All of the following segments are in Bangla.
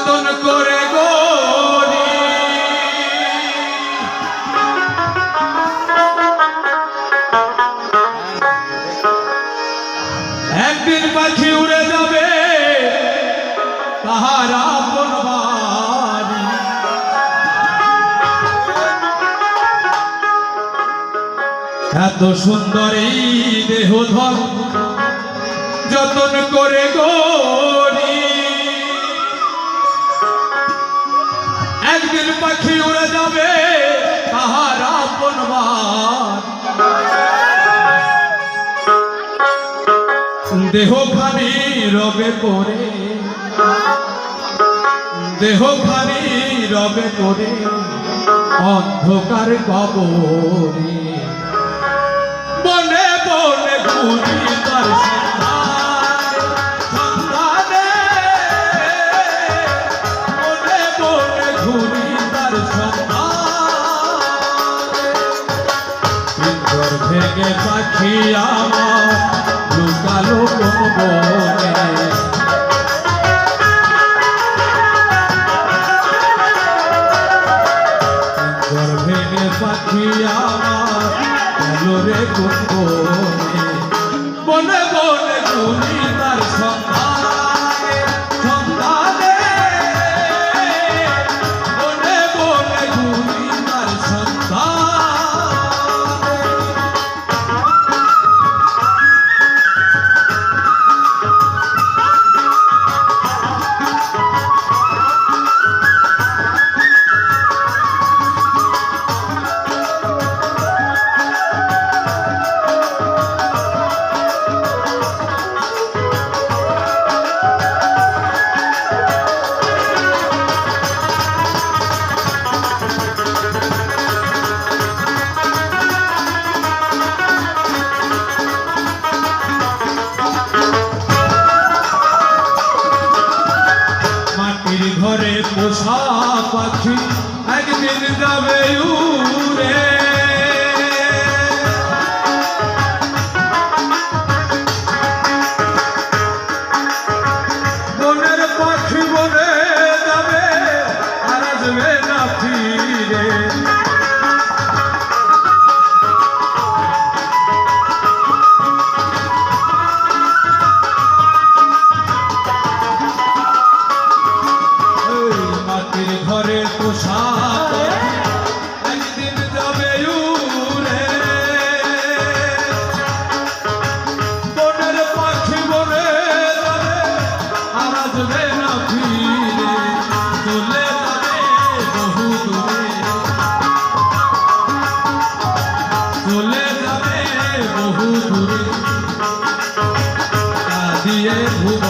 যতন করে গরি। একদিন পাখি উড়ে যাবে তাহারা এত সুন্দর এই দেহ ধর যতন করে গরি। একদিন পাখি উড়ে যাবে, তাহার আপন দেহ খানি রবে করে দেহ খানি রবে করে অন্ধকার কবরে। বনে বনে ঘুরি ভেঙে পাখি আমার লুকালো কোন বনে। পাখি আমার রে কোন বনে ঘরে পোষা পাখি একদিন যাবে ঘরে পাখি একদিন যাবে উড়ে। বনের পাখি বনে যাবে আর আসবে না ফিরে, চলে যাবে বহু দূরে। চলে যাবে বহু দূরে। কাঁদিয়ে ভুবনে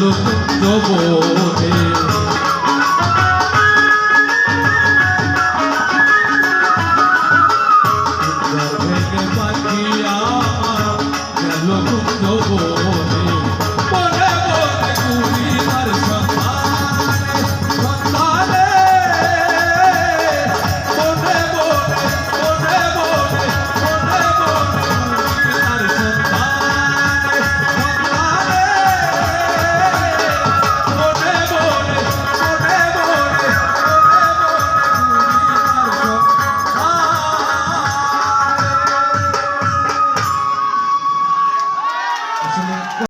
লোক প্রবোধে